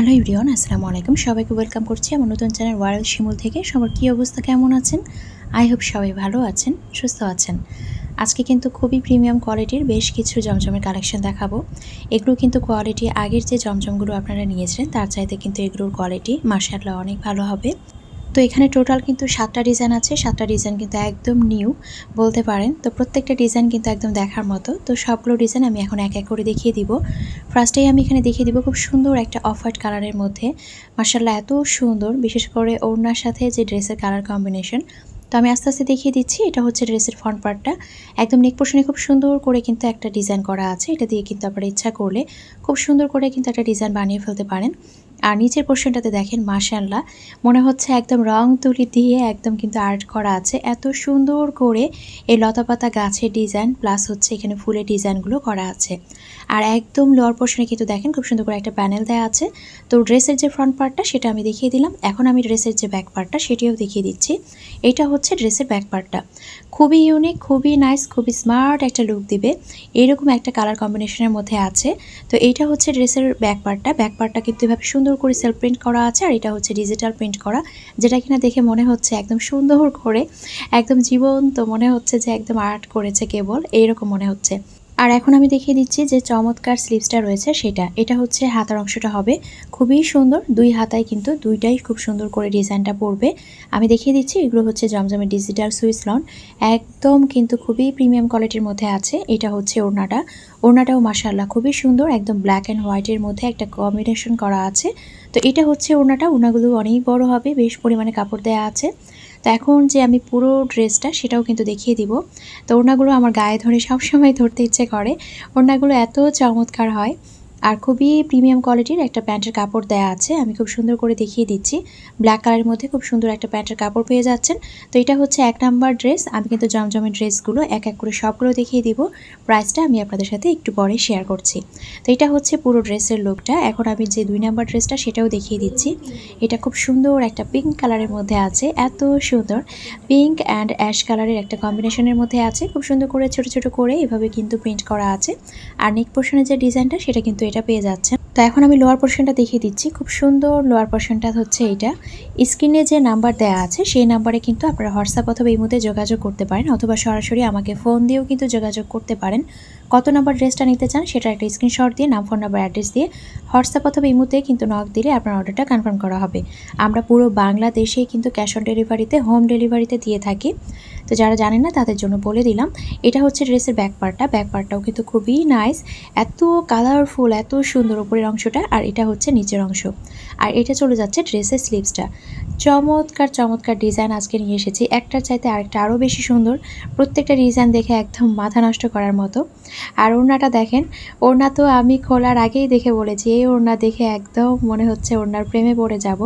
Hello ইউরিয়ন আসসালামু আলাইকুম। সবাইকে ওয়েলকাম করছি আমার নতুন চ্যানেল ওয়ারেল শিমুল থেকে। সবার কী অবস্থা, কেমন আছেন? আই হোপ সবাই ভালো আছেন, সুস্থ আছেন। আজকে কিন্তু খুবই প্রিমিয়াম কোয়ালিটির বেশ কিছু জমজমের কালেকশন দেখাবো। এগুলো কিন্তু কোয়ালিটি আগের যে জমজমগুলো আপনারা নিয়েছিলেন, তার চাইতে কিন্তু এগুলোর কোয়ালিটি মার্শাল্লাহ অনেক ভালো হবে। তো এখানে টোটাল কিন্তু সাতটা ডিজাইন আছে, সাতটা ডিজাইন কিন্তু একদম নিউ বলতে পারেন। তো প্রত্যেকটা ডিজাইন কিন্তু একদম দেখার মতো। তো সবগুলো ডিজাইন আমি এখন এক এক করে দেখিয়ে দিব। ফার্স্টেই আমি এখানে দেখিয়ে দিব খুব সুন্দর একটা অফ হোয়াইট কালারের মধ্যে। মার্শাল্লাহ এত সুন্দর। বিশেষ করে ওড়নার সাথে যে ড্রেসের কালার কম্বিনেশন তো আমি আস্তে আস্তে দেখিয়ে দিচ্ছি, এটা হচ্ছে ড্রেসের ফ্রন্ট পার্টটা একদম নেক পোর্শনে খুব সুন্দর করে কিন্তু একটা ডিজাইন করা আছে। এটা দিয়ে কিন্তু আপনারা ইচ্ছা করলে খুব সুন্দর করে কিন্তু একটা ডিজাইন বানিয়ে ফেলতে পারেন। আর নিচের পোর্শনটাতে দেখেন মাশাল্লাহ মনে হচ্ছে একদম রং তুলি দিয়ে একদম কিন্তু আর্ট করা আছে। এত সুন্দর করে এই লতাপাতা গাছের ডিজাইন প্লাস হচ্ছে এখানে ফুলের ডিজাইনগুলো করা আছে। আর একদম লোয়ার পোর্শনে কিন্তু দেখেন, খুব সুন্দর করে একটা প্যানেল দেওয়া আছে। তো ড্রেসের যে ফ্রন্ট পার্টটা সেটা আমি দেখিয়ে দিলাম। এখন আমি ড্রেসের যে ব্যাক পার্টটা সেটিও দেখিয়ে দিচ্ছি। এটা হচ্ছে ড্রেসের ব্যাক পার্টটা খুবই ইউনিক খুবই নাইস খুবই স্মার্ট একটা লুক দিবে। এইরকম একটা কালার কম্বিনেশনের মধ্যে আছে। তো এইটা হচ্ছে ড্রেসের ব্যাক পার্টটা ব্যাক পার্টটা কিন্তু এভাবে সুন্দর করে সেলফ প্রিন্ট করা আছে আর এটা হচ্ছে ডিজিটাল প্রিন্ট করা, যেটা কিনা দেখে মনে হচ্ছে একদম সুন্দর করে, একদম জীবন্ত মনে হচ্ছে যে একদম আর্ট করেছে কেবল, এইরকম মনে হচ্ছে। আর এখন আমি দেখিয়ে দিচ্ছি যে চমৎকার স্লিভসটা রয়েছে সেটা। এটা হচ্ছে হাতার অংশটা হবে। খুবই সুন্দর। দুই হাতায় কিন্তু দুইটাই খুব সুন্দর করে ডিজাইনটা পড়বে। আমি দেখিয়ে দিচ্ছি, এগুলো হচ্ছে জমজমের ডিজিটাল সুইস লন একদম কিন্তু খুবই প্রিমিয়াম কোয়ালিটির মধ্যে আছে। এটা হচ্ছে ওড়নাটা। ওড়নাটাও মাসাল্লাহ খুবই সুন্দর। একদম ব্ল্যাক অ্যান্ড হোয়াইটের মধ্যে একটা কম্বিনেশন করা আছে। তো এটা হচ্ছে ওড়নাটা। ওড়নাগুলো অনেক বড় হবে। বেশ পরিমাণে কাপড় দেওয়া আছে। তো এখন যে আমি পুরো ড্রেসটা সেটাও কিন্তু দেখিয়ে দিব। তো ওড়নাগুলো আমার গায়ে ধরে সবসময় ধরতে ইচ্ছে করে। ওড়নাগুলো এত চমৎকার হয়। আর খুবই প্রিমিয়াম কোয়ালিটির একটা প্যান্টের কাপড় দেওয়া আছে। আমি খুব সুন্দর করে দেখিয়ে দিচ্ছি। ব্ল্যাক কালারের মধ্যে খুব সুন্দর একটা প্যান্টের কাপড় পেয়ে যাচ্ছেন। তো এটা হচ্ছে এক নাম্বার ড্রেস আমি কিন্তু জমজমের ড্রেসগুলো এক এক করে সবগুলো দেখিয়ে দিব। প্রাইসটা আমি আপনাদের সাথে একটু পরে শেয়ার করছি। তো এটা হচ্ছে পুরো ড্রেসের লুকটা এখন আমি যে দুই নাম্বার ড্রেসটা সেটাও দেখিয়ে দিচ্ছি। এটা খুব সুন্দর একটা পিঙ্ক কালারের মধ্যে আছে। এত সুন্দর। পিঙ্ক অ্যান্ড অ্যাশ কালারের একটা কম্বিনেশনের মধ্যে আছে। খুব সুন্দর করে, ছোট ছোট করে এভাবে কিন্তু প্রিন্ট করা আছে। আর নেক পোর্শনের যে ডিজাইনটা সেটা কিন্তু এটা পেয়ে যাচ্ছেন। তো এখন আমি লোয়ার পোর্শনটা দেখিয়ে দিচ্ছি। খুব সুন্দর লোয়ার পোর্শনটা হচ্ছে এটা। স্ক্রিনে যে নাম্বার দেওয়া আছে, সেই নাম্বারে কিন্তু আপনারা হোয়াটসঅ্যাপ অথবা এই মধ্যে যোগাযোগ করতে পারেন অথবা সরাসরি আমাকে ফোন দিয়েও কিন্তু যোগাযোগ করতে পারেন। কত নাম্বার ড্রেসটা নিতে চান সেটা একটা স্ক্রিনশট দিয়ে, নাম ফোন নাম্বার অ্যাড্রেস দিয়ে হোয়াটসঅ্যাপ অথবা ইমুতে কিন্তু নক দিলে আপনার অর্ডারটা কনফার্ম করা হবে। আমরা পুরো বাংলাদেশেই কিন্তু ক্যাশ অন ডেলিভারিতে হোম ডেলিভারিতে দিয়ে থাকি। তো যারা জানেন না, তাদের জন্য বলে দিলাম, এটা হচ্ছে ড্রেসের ব্যাক পার্টটা ব্যাক পার্টটাও কিন্তু খুবই নাইস এত কালারফুল এত সুন্দর উপরের অংশটা, আর এটা হচ্ছে নিচের অংশ। আর এটা চলে যাচ্ছে ড্রেসের স্লিভসটা চমৎকার চমৎকার ডিজাইন আজকে নিয়ে এসেছি। একটার চাইতে আরেকটা আরও বেশি সুন্দর। প্রত্যেকটা ডিজাইন দেখে একদম মাথা নষ্ট করার মতো। আর ওড়নাটা দেখেন, ওড়না তো আমি খোলার আগেই দেখে বলেছি। এই ওড়না দেখে একদম মনে হচ্ছে ওড়নার প্রেমে পড়ে যাব।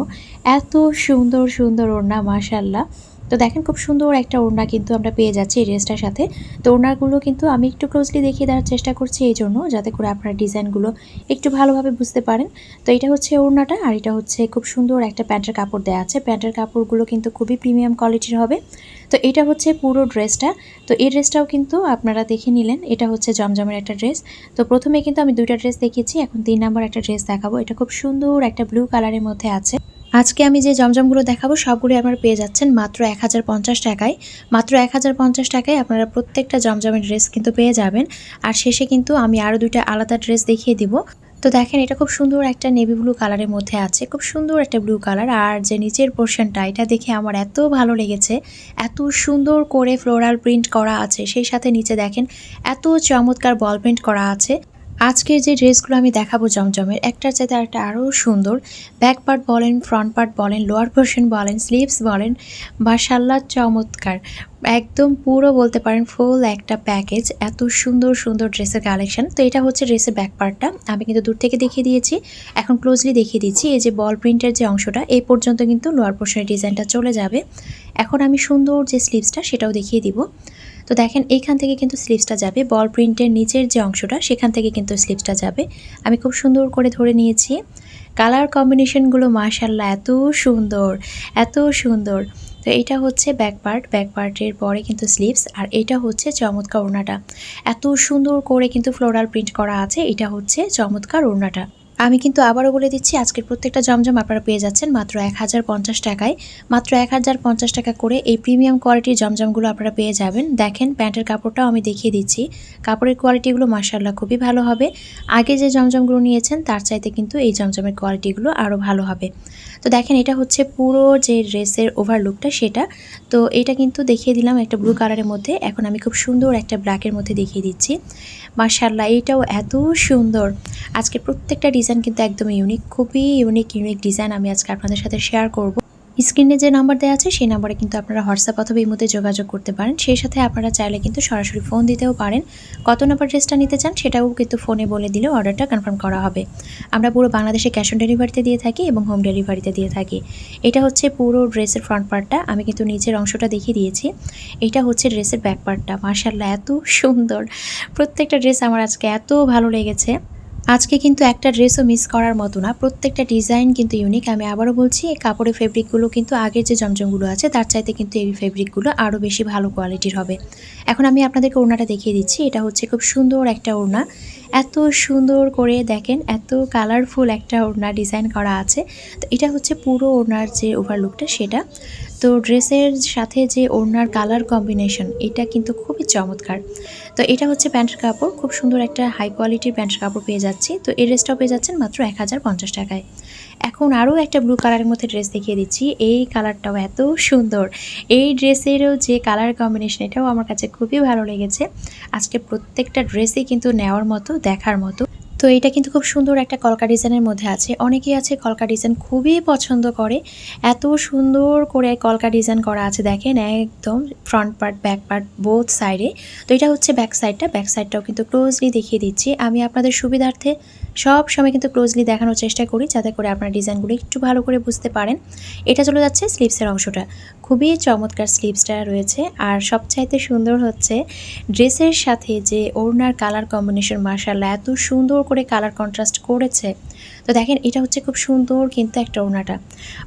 এত সুন্দর সুন্দর ওড়না মাশাল্লাহ তো দেখেন খুব সুন্দর একটা ওড়না কিন্তু আমরা পেয়ে যাচ্ছি এই ড্রেসটার সাথে। তো ওড়নাগুলো কিন্তু আমি একটু ক্লোজলি দেখিয়ে দেওয়ার চেষ্টা করছি এই জন্য, যাতে করে আপনার ডিজাইনগুলো একটু ভালোভাবে বুঝতে পারেন। তো এটা হচ্ছে ওড়নাটা আর এটা হচ্ছে খুব সুন্দর একটা প্যান্টের কাপড় দেওয়া আছে। প্যান্টের কাপড়গুলো কিন্তু খুবই প্রিমিয়াম কোয়ালিটির হবে। তো এটা হচ্ছে পুরো ড্রেসটা। তো এই ড্রেসটাও কিন্তু আপনারা দেখে নিলেন, এটা হচ্ছে জমজমের একটা ড্রেস। তো প্রথমে কিন্তু আমি দুইটা ড্রেস দেখিয়েছি, এখন তিন নাম্বার একটা ড্রেস দেখাবো। এটা খুব সুন্দর একটা ব্লু কালারের মধ্যে আছে। আজকে আমি যে জমজমগুলো দেখাবো সবগুলো আপনারা পেয়ে যাচ্ছেন মাত্র এক হাজার পঞ্চাশ টাকায়। মাত্র এক হাজার পঞ্চাশ টাকায় আপনারা প্রত্যেকটা জমজমের ড্রেস কিন্তু পেয়ে যাবেন। আর শেষে কিন্তু আমি আরও দুইটা আলাদা ড্রেস দেখিয়ে দিব। তো দেখেন, এটা খুব সুন্দর একটা নেভি ব্লু কালারের মধ্যে আছে, খুব সুন্দর একটা ব্লু কালার আর যে নিচের পোর্শনটা এটা দেখে আমার এত ভালো লেগেছে, এত সুন্দর করে ফ্লোরাল প্রিন্ট করা আছে। সেই সাথে নিচে দেখেন, এত চমৎকার বল প্রিন্ট করা আছে। আজকের যে ড্রেসগুলো আমি দেখাবো জমজমের, একটার চাইতে একটা আরও সুন্দর। ব্যাক পার্ট বলেন, ফ্রন্ট পার্ট বলেন, লোয়ার পোর্শন বলেন, স্লিভস বলেন বা সাল্লার চমৎকার। একদম পুরো বলতে পারেন ফুল একটা প্যাকেজ এত সুন্দর সুন্দর ড্রেসের কালেকশন তো এটা হচ্ছে ড্রেসের ব্যাক পার্টটা আমি কিন্তু দূর থেকে দেখিয়ে দিয়েছি। এখন ক্লোজলি দেখিয়ে দিচ্ছি এই যে বল প্রিন্টের যে অংশটা এই পর্যন্ত কিন্তু লোয়ার পোর্শনের ডিজাইনটা চলে যাবে। এখন আমি সুন্দর যে স্লিভসটা সেটাও দেখিয়ে দিব। তো দেখেন এইখান থেকে কিন্তু স্লিপসটা যাবে। বল প্রিন্টের নিচের যে অংশটা, সেখান থেকে কিন্তু স্লিপসটা যাবে। আমি খুব সুন্দর করে ধরে নিয়েছি। কালার কম্বিনেশনগুলো মাশাল্লাহ এত সুন্দর এত সুন্দর। তো এটা হচ্ছে ব্যাক পার্ট পরে কিন্তু স্লিভস আর এটা হচ্ছে চমৎকার ওড়নাটা। এত সুন্দর করে কিন্তু ফ্লোরাল প্রিন্ট করা আছে, এটা হচ্ছে চমৎকার ওড়নাটা। আমি কিন্তু আবারও বলে দিচ্ছি, আজকের প্রত্যেকটা জমজম আপনারা পেয়ে যাচ্ছেন মাত্র এক হাজার পঞ্চাশ টাকায়। মাত্র এক হাজার পঞ্চাশ টাকা করে এই প্রিমিয়াম কোয়ালিটির জমজমগুলো আপনারা পেয়ে যাবেন। দেখেন, প্যান্টের কাপড়টাও আমি দেখিয়ে দিচ্ছি। কাপড়ের কোয়ালিটিগুলো মার্শাল্লাহ খুবই ভালো হবে। আগে যে জমজমগুলো নিয়েছেন, তার চাইতে কিন্তু এই জমজমের কোয়ালিটিগুলো আরও ভালো হবে। তো দেখেন এটা হচ্ছে পুরো যে ড্রেসের ওভারলুকটা সেটা। তো এটা কিন্তু দেখিয়ে দিলাম একটা ব্লু কালারের মধ্যে। এখন আমি খুব সুন্দর একটা ব্ল্যাকের মধ্যে দেখিয়ে দিচ্ছি। মার্শাল্লাহ এইটাও এত সুন্দর। আজকে প্রত্যেকটা ডিজাইন কিন্তু একদম ইউনিক খুবই ইউনিক ইউনিক ডিজাইন আমি আজকে আপনাদের সাথে শেয়ার করব। স্ক্রিনে যে নাম্বার দেওয়া আছে, সেই নাম্বারে কিন্তু আপনারা হোয়াটসঅ্যাপ অথবা মধ্যে যোগাযোগ করতে পারেন। সেই সাথে আপনারা চাইলে কিন্তু সরাসরি ফোন দিতেও পারেন। কত নাম্বার ড্রেসটা নিতে চান, সেটাও কিন্তু ফোনে বলে দিলে অর্ডারটা কনফার্ম করা হবে। আমরা পুরো বাংলাদেশে ক্যাশ অন ডেলিভারিতে দিয়ে থাকি এবং হোম ডেলিভারিতে দিয়ে থাকি। এটা হচ্ছে পুরো ড্রেসের ফ্রন্ট পার্টটা আমি কিন্তু নিচের অংশটা দেখিয়ে দিয়েছি। এটা হচ্ছে ড্রেসের ব্যাক পার্টটা মার্শাল্লাহ এত সুন্দর। প্রত্যেকটা ড্রেস আমার আজকে এত ভালো লেগেছে। আজকে কিন্তু একটা ড্রেসও মিস করার মতো না। প্রত্যেকটা ডিজাইন কিন্তু ইউনিক আমি আবারও বলছি, এই কাপড়ের ফেব্রিকগুলো কিন্তু আগের যে জমজমগুলো আছে, তার চাইতে কিন্তু এই ফেব্রিকগুলো আরও বেশি ভালো কোয়ালিটির হবে। এখন আমি আপনাদেরকে ওড়নাটা দেখিয়ে দিচ্ছি। এটা হচ্ছে খুব সুন্দর একটা ওড়না। এত সুন্দর করে দেখেন, এত কালারফুল একটা ওড়না ডিজাইন করা আছে। তো এটা হচ্ছে পুরো ওড়নার যে ওভারলুকটা সেটা। তো ড্রেসের সাথে যে ওড়নার কালার কম্বিনেশন এটা কিন্তু খুবই চমৎকার। তো এটা হচ্ছে প্যান্টের কাপড়, খুব সুন্দর একটা হাই কোয়ালিটির প্যান্টের কাপড় পেয়ে যাচ্ছি। তো এই ড্রেসটাও পেয়ে যাচ্ছেন মাত্র এক হাজার পঞ্চাশ টাকায়। এখন আরও একটা ব্লু কালারের মধ্যে ড্রেস দেখিয়ে দিচ্ছি। এই কালারটাও এত সুন্দর। এই ড্রেসেরও যে কালার কম্বিনেশন এটাও আমার কাছে খুবই ভালো লেগেছে। আজকে প্রত্যেকটা ড্রেসই কিন্তু নেওয়ার মতো, দেখার মতো। তো এটা কিন্তু খুব সুন্দর একটা কলকা ডিজাইনের মধ্যে আছে। অনেকেই আছে কলকা ডিজাইন খুবই পছন্দ করে। এত সুন্দর করে কলকা ডিজাইন করা আছে দেখেন, একদম front part back part both সাইডে তো এটা হচ্ছে ব্যাক সাইডটা ব্যাক সাইডটাও কিন্তু ক্লোজলি দেখিয়ে দিচ্ছি। আমি আপনাদের সুবিধার্থে সব সময় কিন্তু ক্লোজলি দেখানোর চেষ্টা করি যাতে করে আপনার ডিজাইনগুলো একটু ভালো করে বুঝতে পারেন। এটা চলে যাচ্ছে স্লিপসের অংশটা। খুবই চমৎকার স্লিপসটা রয়েছে। আর সবচাইতে সুন্দর হচ্ছে ড্রেসের সাথে যে ওড়নার কালার কম্বিনেশন মার্শাল্লাহ এত সুন্দর করে কালার কন্ট্রাস্ট করেছে। তো দেখেন, এটা হচ্ছে খুব সুন্দর কিন্তু একটা ওড়নাটা।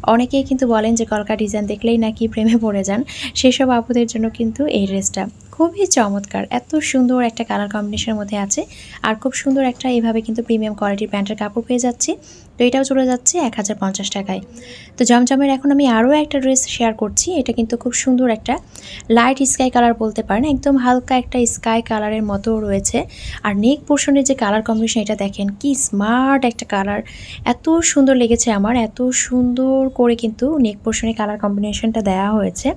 অনেকেই কিন্তু বলেন যে কলকা ডিজাইন দেখলেই নাকি প্রেমে পড়ে যান। সেসব আপুদের জন্য কিন্তু এই ড্রেসটা খুবই চমৎকার। এত সুন্দর একটা কালার কম্বিনেশনের মধ্যে আছে। আর খুব সুন্দর একটা এভাবে কিন্তু প্রিমিয়াম কোয়ালিটির প্যান্টের কাপড় পেয়ে যাচ্ছি। তো এটাও চলে যাচ্ছে এক হাজার পঞ্চাশ টাকায়। তো জমজমের এখন আমি আরও একটা ড্রেস শেয়ার করছি, এটা কিন্তু খুব সুন্দর একটা লাইট স্কাই কালার বলতে পারেন, একদম হালকা একটা স্কাই কালারের মতো রয়েছে। আর নেক পোর্শনের যে কালার কম্বিনেশন এটা দেখেন, কি স্মার্ট একটা কালার এত সুন্দর লেগেছে আমার, এত সুন্দর করে কিন্তু নেক পোর্শনে কালার কম্বিনেশনটা দেওয়া হয়েছে।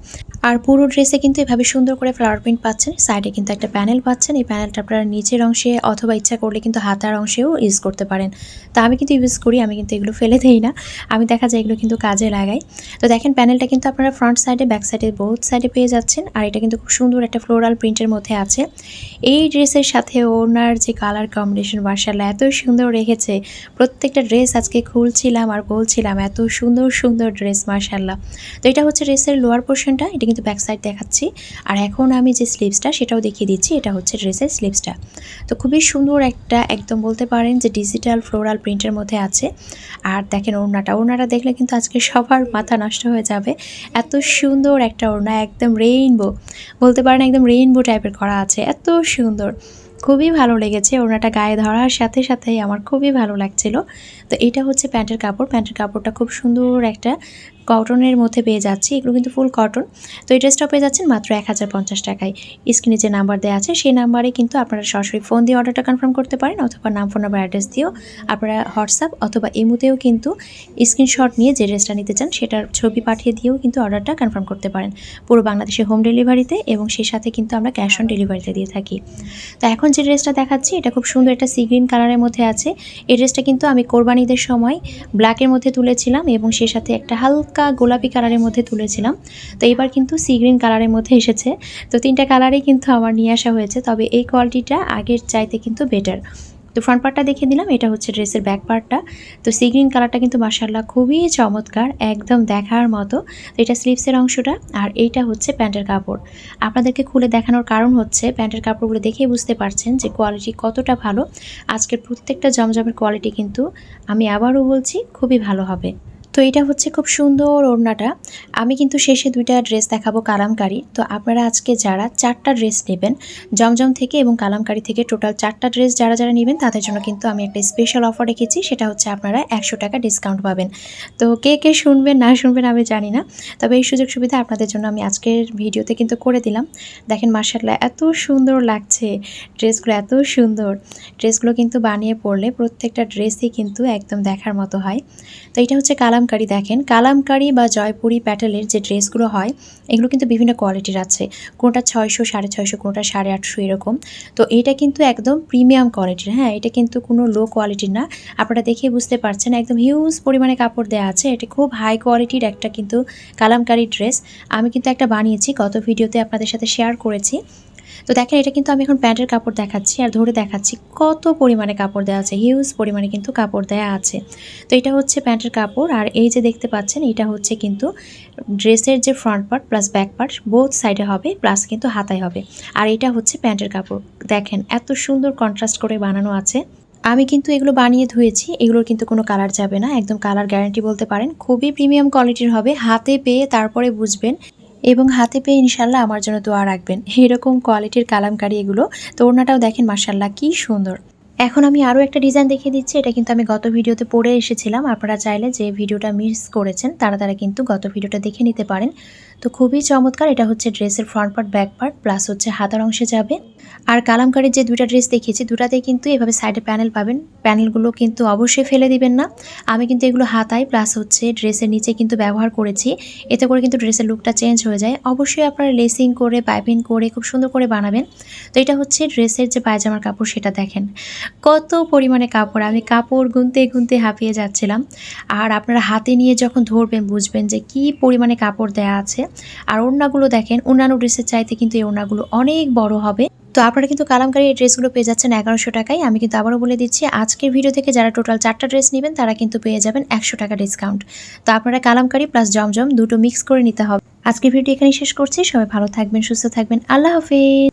আর পুরো ড্রেসে কিন্তু এভাবে সুন্দর করে ফ্লাওয়ার প্রিন্ট পাচ্ছেন সাইডে কিন্তু একটা প্যানেল পাচ্ছেন, এই প্যানেলটা আপনারা নিচের অংশে অথবা ইচ্ছা করলে কিন্তু হাতার অংশেও ইউজ করতে পারেন। তা আমি কিন্তু ইউজ করি আমি কিন্তু এগুলো ফেলে দেই না। আমি দেখা যায় এগুলো কিন্তু কাজে লাগাই। তো দেখেন প্যানেলটা কিন্তু আপনারা ফ্রন্ট সাইডে ব্যাক সাইডে বোথ সাইডে পেয়ে যাচ্ছেন। আর এটা কিন্তু খুব সুন্দর একটা ফ্লোরাল প্রিন্টের মধ্যে আছে। এই ড্রেসের সাথে ওনার যে কালার কম্বিনেশন মার্শাল্লাহ এত সুন্দর রেখেছে। প্রত্যেকটা ড্রেস আজকে খুলছিলাম আর বলছিলাম, এত সুন্দর সুন্দর ড্রেস মার্শাল্লাহ তো এটা হচ্ছে ড্রেসের লোয়ার পোর্শনটা এটা কিন্তু ব্যাক সাইড দেখাচ্ছি। আর এখন আমি যে স্লিভসটা সেটাও দেখিয়ে দিচ্ছি, এটা হচ্ছে ড্রেসের স্লিভসটা তো খুবই সুন্দর একটা, একদম বলতে পারেন যে ডিজিটাল ফ্লোরাল প্রিন্টের মধ্যে আছে। আর দেখেন ওড়নাটা ওড়নাটা দেখলে কিন্তু আজকে সবার মাথা নষ্ট হয়ে যাবে। এত সুন্দর একটা ওড়না, একদম রেইনবো বলতে পারেন একদম রেইনবো টাইপের করা আছে, এত সুন্দর। খুবই ভালো লেগেছে ওড়নাটা গায়ে ধরার সাথে সাথেই, আমার খুবই ভালো লাগছিল। তো এটা হচ্ছে প্যান্টের কাপড়, প্যান্টের কাপড়টা খুব সুন্দর একটা কটনের মধ্যে পেয়ে যাচ্ছি। এগুলো কিন্তু ফুল কটন তো এই ড্রেসটা পেয়ে যাচ্ছেন মাত্র এক হাজার পঞ্চাশ টাকায়। স্ক্রিনে যে নাম্বার দেওয়া আছে, সেই নাম্বারে কিন্তু আপনারা সরাসরি ফোন দিয়ে অর্ডারটা কনফার্ম করতে পারেন অথবা নাম ফোন নাম্বার অ্যাড্রেস দিয়েও আপনারা হোয়াটসঅ্যাপ অথবা ইমুতেও কিন্তু স্ক্রিনশট নিয়ে যে ড্রেসটা নিতে চান, সেটার ছবি পাঠিয়ে দিয়েও কিন্তু অর্ডারটা কনফার্ম করতে পারেন। পুরো বাংলাদেশে হোম ডেলিভারিতে এবং সেই সাথে কিন্তু আমরা ক্যাশ অন ডেলিভারিতে দিয়ে থাকি। তো এখন যে ড্রেসটা দেখাচ্ছি, এটা খুব সুন্দর একটা সি গ্রিন কালারের মধ্যে আছে। এই ড্রেসটা কিন্তু আমি কোরবানিদের সময় ব্ল্যাকের মধ্যে তুলেছিলাম এবং সেই সাথে একটা হালকা গোলাপি কালারের মধ্যে তুলেছিলাম। তো এবার কিন্তু সি গ্রিন কালারের মধ্যে এসেছে। তো তিনটা কালারই কিন্তু আমার নিয়ে আসা হয়েছে, তবে এই কোয়ালিটিটা আগের চাইতে কিন্তু বেটার তো ফ্রন্ট পার্টটা দেখিয়ে দিলাম এটা হচ্ছে ড্রেসের ব্যাক পার্টটা তো সি গ্রিন কালারটা কিন্তু মার্শাল্লাহ খুবই চমৎকার, একদম দেখার মতো। তো এটা স্লিভসের অংশটা, আর এইটা হচ্ছে প্যান্টের কাপড়। আপনাদেরকে খুলে দেখানোর কারণ হচ্ছে, প্যান্টের কাপড়গুলো দেখেই বুঝতে পারছেন যে কোয়ালিটি কতটা ভালো। আজকের প্রত্যেকটা জমজমের কোয়ালিটি কিন্তু আমি আবারও বলছি, খুবই ভালো হবে। তো এটা হচ্ছে খুব সুন্দর ওড়নাটা। আমি কিন্তু শেষে দুইটা ড্রেস দেখাবো কালামকারি। তো আপনারা আজকে যারা চারটা ড্রেস নেবেন, জমজম থেকে এবং কালামকারি থেকে টোটাল চারটা ড্রেস যারা যারা নেবেন, তাদের জন্য কিন্তু আমি একটা স্পেশাল অফার রেখেছি। সেটা হচ্ছে আপনারা একশো টাকা ডিসকাউন্ট পাবেন। তো কে কে শুনবেন, না শুনবেন আমি জানি না। তবে এই সুযোগ সুবিধা আপনাদের জন্য আমি আজকের ভিডিওতে কিন্তু করে দিলাম। দেখেন মার্শাল্লাহ এত সুন্দর লাগছে ড্রেসগুলো, এত সুন্দর। ড্রেসগুলো কিন্তু বানিয়ে পরলে প্রত্যেকটা ড্রেসই কিন্তু একদম দেখার মতো হয়। তো এটা হচ্ছে কালামকারি দেখেন, কালামকারি বা জয়পুরি প্যাটেলের যে ড্রেসগুলো হয়, এগুলো কিন্তু বিভিন্ন কোয়ালিটির আছে। কোনোটা ছয়শো, সাড়ে ছয়শো, কোনোটা সাড়ে আটশো এরকম। তো এটা কিন্তু একদম প্রিমিয়াম কোয়ালিটির হ্যাঁ এটা কিন্তু কোনো লো কোয়ালিটির না। আপনারা দেখে বুঝতে পারছেন, একদম হিউজ পরিমাণে কাপড় দেওয়া আছে। এটা খুব হাই কোয়ালিটির একটা কিন্তু কালামকারি ড্রেস। আমি কিন্তু একটা বানিয়েছি, গত ভিডিওতে আপনাদের সাথে শেয়ার করেছি। তো দেখেন, এটা কিন্তু আমি এখন প্যান্টের কাপড় দেখাচ্ছি আর ধরে দেখাচ্ছি কত পরিমাণে কাপড় দেওয়া আছে হিউজ পরিমাণে কিন্তু কাপড় দেওয়া আছে। তো এটা হচ্ছে প্যান্টের কাপড় আর এই যে দেখতে পাচ্ছেন, এটা হচ্ছে কিন্তু ড্রেসের যে front part plus back part both সাইডে হবে প্লাস কিন্তু হাতায় হবে। আর এটা হচ্ছে প্যান্টের কাপড়। দেখেন, এত সুন্দর কন্ট্রাস্ট করে বানানো আছে। আমি কিন্তু এগুলো বানিয়ে ধুয়েছি, এগুলোর কিন্তু কোনো কালার যাবে না, একদম কালার গ্যারান্টি বলতে পারেন। খুবই প্রিমিয়াম কোয়ালিটির হবে, হাতে পেয়ে তারপরে বুঝবেন এবং হাতে পেয়ে ইনশাল্লাহ আমার জন্য দোয়া রাখবেন। এরকম কোয়ালিটির কালামকারি এগুলো তো দেখেন মার্শাল্লাহ কি সুন্দর। এখন আমি আরও একটা ডিজাইন দেখিয়ে দিচ্ছি, এটা কিন্তু আমি গত ভিডিওতে পড়ে এসেছিলাম। আপনারা চাইলে যে ভিডিওটা মিস করেছেন, তারা তারা কিন্তু গত ভিডিওটা দেখে নিতে পারেন। তো খুবই চমৎকার, এটা হচ্ছে ড্রেসের front part back part plus হচ্ছে হাতার অংশে যাবে। আর কালামকারির যে দুইটা ড্রেস দেখিয়েছি, দুটাতেই কিন্তু এভাবে সাইডে প্যানেল পাবেন। প্যানেলগুলো কিন্তু অবশ্যই ফেলে দিবেন না। আমি কিন্তু এগুলো হাতায় প্লাস হচ্ছে ড্রেসের নিচে কিন্তু ব্যবহার করেছি। এতে করে কিন্তু ড্রেসের লুকটা চেঞ্জ হয়ে যায়। অবশ্যই আপনারা লেসিং করে পাইপিং করে, খুব সুন্দর করে বানাবেন। তো এটা হচ্ছে ড্রেসের যে পায়জামার কাপড়, সেটা দেখেন। কত পরিমাণে কাপড়, আমি কাপড় গুনতে গুনতে হাঁপিয়ে যাচ্ছিলাম। আর আপনারা হাতে নিয়ে যখন ধরবেন, বুঝবেন যে কি পরিমাণে কাপড় দেয়া আছে। আর ওড়নাগুলো দেখেন অন্যান্য ড্রেসের চাইতে কিন্তু এই ওড়নাগুলো অনেক বড় হবে। তো আপনারা কিন্তু কালামকারী এই ড্রেসগুলো পেয়ে যাচ্ছেন এগারোশো টাকায়। আমি কিন্তু আবারও বলে দিচ্ছি, আজকের ভিডিও থেকে যারা টোটাল চারটা ড্রেস নেবেন, তারা কিন্তু পেয়ে যাবেন একশো টাকা ডিসকাউন্ট তো আপনারা কালামকারী প্লাস জমজম দুটো মিক্স করে নিতে হবে। আজকের ভিডিও এখানে শেষ করছি। সবাই ভালো থাকবেন, সুস্থ থাকবেন। আল্লাহ হাফেজ।